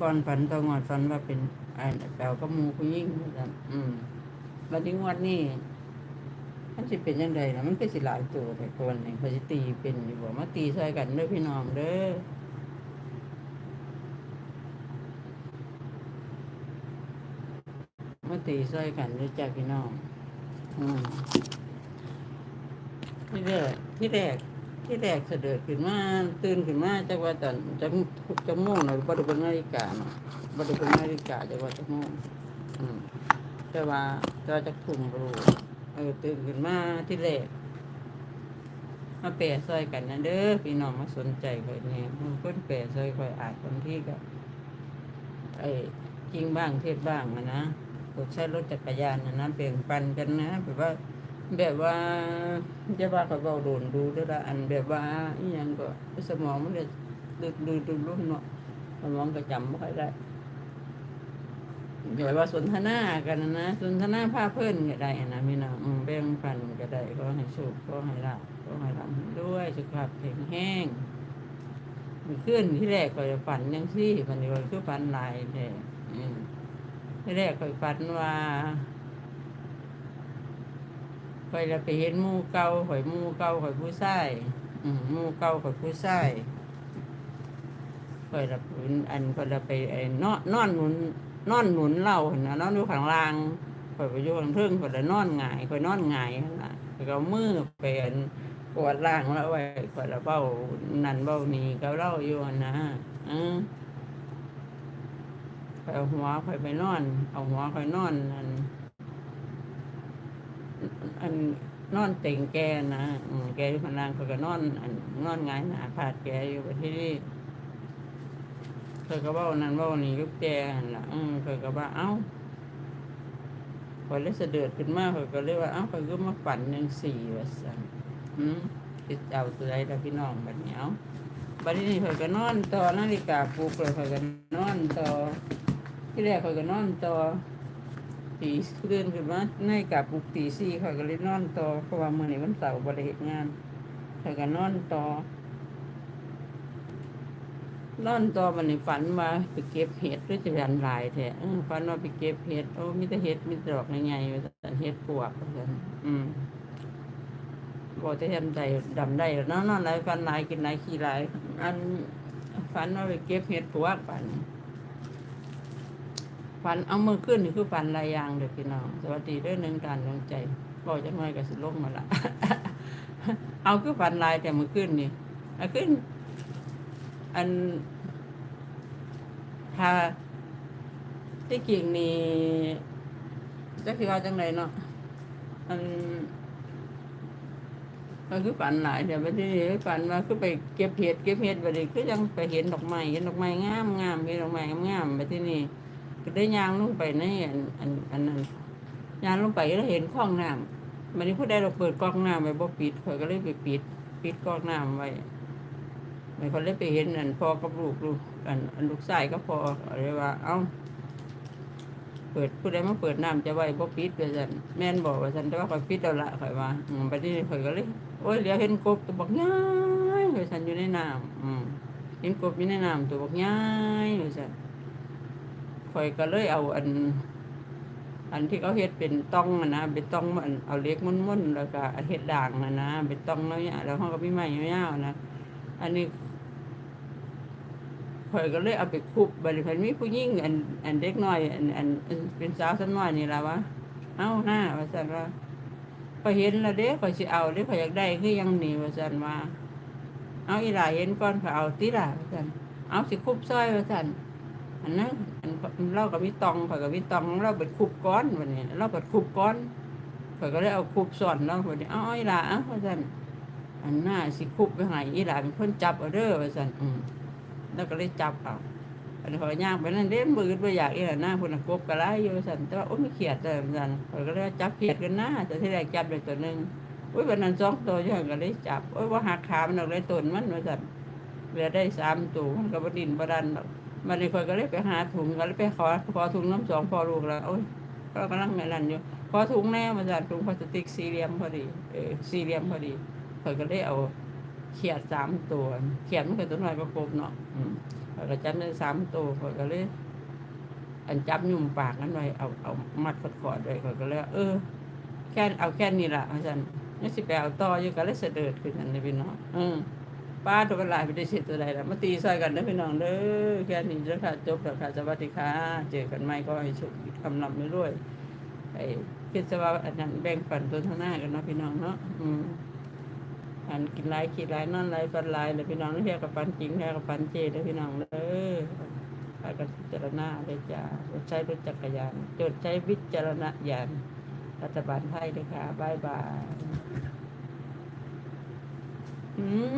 ก่อนฝันตองอนฝันว่าเป็นไอ้แปลวก็มูผู้ยิ่งเหมือนกันอืมวันนี้งวดนี้มันสิเป็นยังไงนะมันก็สิหลายตัวแต่คนนี่เขาสิตีเป็นอยู่บ่มาตีใส่กันเด้อพี่น้องเด้อมาตีใส่กันเด้อจ้าพี่น้อง อืมที่แรกที่แรก ที่แรกเสด็จขึ้นมาตื่นขึ้นมาจากว่าตอนจักจักโมงหน่อยบ่ได้เป็นนาฬิกาเนาะบ่ได้เป็นนาฬิกาจากว่าจักโมงอืมแต่ว่าแต่ว่าจักทุ่มรูเออตื่นขึ้นมาที่แรกมาแปรซอยกันนะเด้อพี่น้องมาสนใจข่อยแหน่มันคนแปรซอยข่อยอาจบางที่ก็ไอ้จริงบ้างเทศบ้างอะนะกดใช้รถจักรยานนะนะแบ่งปันกันนะแบบว่า แบบว่าจะว่าเขาเบาโดนดูด้วยละอันแบบว่าอหยังก็สมองมันจะดึกดูดึกรุ่นเนาะสมองก็จำไม่ค่อยได้แบบว่าสนทนากันนะสนทนาผ้าเพื่อนก็ได้นะพี่น้องอืมแบ่งปันก็ได้ก็ให้สุขก็ให้ลาบก็ให้ลำด้วยสุขภาพแข็งแรงมีขึ้นที่แรกก็จะฝันยังซี่ฝันนี้ก็คือฝันหลายแต่อืมที่แรกก็ฝันว่า ข่อยละไปเห็นหมู่เก่าข่อยหมู่เก่าข่อยผู้ชายอืมหมู่เก่าข่อยผู้ชายข่อยละเป็นอันข่อยละไปไอ้นอนนอนหนุนนอนหนุนเล่าหั่นนะนอนอยู่ข้างล่างข่อยไปอยู่ข้างเทิงข่อยละนอนหงายข่อยนอนหงายหั่นล่ะข่อยก็เอามือไปอันกวาดล่างแล้วไว้ข่อยละเบ้านั่นเบ้านี่ก็เล่าอยู่หั่นนะอือข่อยเอาหัวข่อยไปนอน เอาหัวข่อยนอนอัน อันนอนเต็งแกนะแกอยู่ข้างล่างเขาก็นอน อันนอนงายหนาผาดแกอยู่ประที่นี่เคยก็เว่านั่นเว่านี่ก็แกนะอืมเคยก็ว่าเอ้าพอเลยเสด็จขึ้นมาเขาก็เลยว่าเอ้าเขาก็มาฝันยังสี่ว่าสั่นอืมติดเอาตัวใดพี่น้องบัดนี้เอ้าบัดนี้เขาก็นอนต่อนาฬิกาปลุกเลยเขาก็นอนต่อที่แรกเขาก็นอนต่อ ตีเดินขึ้นมาในกับปลุกตีสี่เขาก็เลยนอนต่อเพราะว่ามื่อนี้มันเสาร์บริเหตุงานเขาก็นอนต่อนอนต่อมันนี่ฝันมาไปเก็บเห็ดหรือจะเป็นลายแท้ฝันว่าไปเก็บเห็ดโอ้มีแต่เห็ดมีดอกใหญ่ๆว่าแต่เห็ดปวกว่าซั่นอืมบอกจะทำใจดำได้นอนนอนหลายฝันหลายกินหลายขี้หลายอันฝันว่าไปเก็บเห็ดปวกฝัน ฟันเอามือขึ้นนี่คือฟันลายยางเด็กพี่น้อง สวัสดีเรื่องหนึ่งการดวงใจบอกจังไงก็สิลงมาละ เอาคือฟันลายแต่มือขึ้นนี่เอาขึ้น อันถ้าที่กิ่งนี่จะคือว่าจังไรเนาะอันมันคือฝันหลายเดี๋ยวไปที่ฝันว่าคือไปเก็บเห็ดเก็บเห็ดไปเลยคือยังไปเห็นดอกไม้เห็นดอกไม้งามงามเห็นดอกไม้งามงามไปที่นี่ ก็ได้ยางลงไปในอันอันอันนั้นยางลงไปแล้วเห็นคลองน้ำมันนี้ผู้ใดเราเปิดก๊อกน้ำไว้บ่ปิดข่อยก็เลยไปปิด ปิดก๊อกน้ำไว้มันเขาเลยไปเห็นอันพอกับลูกลูกอันอันลูกชายก็พออะไรว่า เอ้า เปิดผู้ใดมาเปิดน้ำจะไว้บ่ปิดว่าซั่นแม่นบอกว่าซั่นแต่ว่าข่อยปิดแล้วละข่อยว่าอืมไปที่ข่อยก็เลยโอ้ยเหลียวเห็นกบตัวบักย้ายว่าซั่นอยู่ในน้ำอืมเห็นกบอยู่ในน้ำตัวบักย้ายว่าซั่น ข่อยก็เลยเอาอัน อันที่เขาเฮ็ดเป็นต้องอะนะเป็นต้องมันเอาเล็กมุ่นๆแล้วก็เฮ็ดด่างอะนะเป็นต้องแล้วเนี่ยแล้วเขาก็มีไม้ยาวๆนะอันนี้ข่อยก็เลยเอาไปคุบบัดนี้เพิ่นมีผู้หญิงอันอันเด็กน้อยอันอันเป็นสาวสักน้อยนี่ละวะเอ้าหน้าว่าซั่นว่าข่อเห็นแล้วเด้ข่อยสิเอาเด้ข่อยอยากได้คือยังหนีว่าซั่นว่าเอาอีหล่าเห็นก่อนข่อยเอาติล่ะว่าซั่นเอาสิคุบซอยว่าซั่น อันนั้นอันเรากับวิตองข่อยกับวิตองเราเป็นคุบก้อนวันนี้เราเป็นคุบก้อนข่อยก็เลยเอาคุบส่วนเราวันนี้อ้อีหล่าเอ้าว่าซั่นอันหน้าสิคุบไปใหายอีหลาเป็นคนจับเอาเด้อว่าซั่นอืมแล้วก็เลยจับเอาอันข่อยย่างไปนั่นเด้มือบ่อยากอีหล่าหน้าพุ่นกบกระไรอยู่ว่าซั่นแต่ว่าโอ้ไม่เขียดเลยว่าซั่นข่อยก็เลยจับเขียดกันหน้าแต่ที่แรกจับได้ตัวหนึ่งอุ้ยวันนั้นสองตัวยู่หั่นก็เลยจับโอ้ยว่าหักขามันออกเลยต้นมันว่าซั่นเหลือได้สามตัวมันก็บดินบดันดอก มันเลยคนก็เลยไปหาถุงก็เลยไปขอขอถุงน้ำสองพอลูกแล้วโอ้ยก็กำลังแม่นั่นอยู่ขอถุงแน่มาจากถุงพลาสติกสี่เหลี่ยมพอดีเออสี่เหลี่ยมพอดีคนก็เลยเอาเขียดสามตัวเขียดมันก็ตัวน้อยประกบเนาะอืมข้อยก็จับได้สามตัวข้อยก็เลยอันจับยุ่มปากนั้นไว้เอาเอามัดขอดๆไว้ข้อยก็เลยว่าเออ แค่เอาแค่นี้ล่ะอาจารย์นี่สิไปเอาต่ออยู่ก็เลยเสด็จขึ้นนั่นเลยพี่น้องอืม ป้าตัวเป็นหลายไปได้เสิตัวใดล่ะมาตีซอยกันเด้พี่น้องเด้อแค่นี้เด้อค่ะจบแล้วค่ะสวัสดีค่ะเจอกันใหม่ก็ให้โชคดีคำนำไปด้วยไอ้คิดซะว่าอันนั้นแบ่งปันตัวทางหน้ากันเนาะพี่น้องเนาะอืมอันกินหลายคิดลายนอนหลายฟันหลายเลยพี่น้องนี่แค่กับฟันจริงแค่กับฟันเจเด้อพี่น้องเด้อไปกันพิจารณาเลยจ้าใช้รถจักรยาน จดใช้วิจารณญาณรัฐบาลไทยด้วยค่ะบายบายอืม